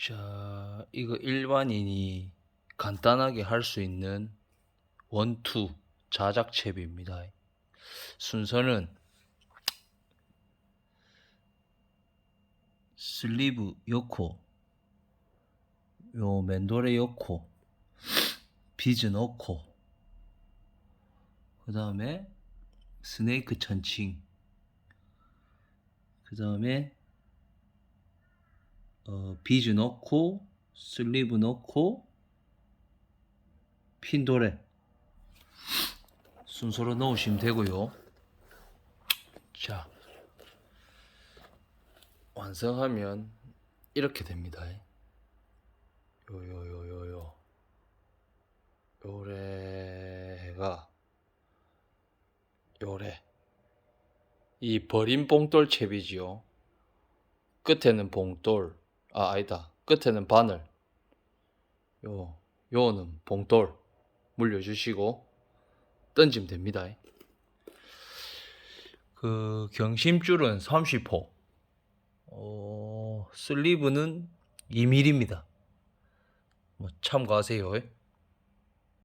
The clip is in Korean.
자, 이거 일반인이 간단하게 할 수 있는 원투 자작채비입니다. 순서는 슬리브 넣고 요 맨돌에 넣고 비즈 넣고 그 다음에 스네이크 천칭 그 다음에 어, 비즈 넣고 슬리브 넣고 핀도레 순서로 넣으시면 되고요. 자 완성하면 이렇게 됩니다. 요요요요요 요래가 요래 이 버린 봉돌 채비지요. 끝에는 봉돌 아 아니다 끝에는 바늘 요 요는 봉돌 물려주시고 던지면 됩니다. 그 경심줄은 30호 어, 슬리브는 2mm입니다. 뭐 참고하세요.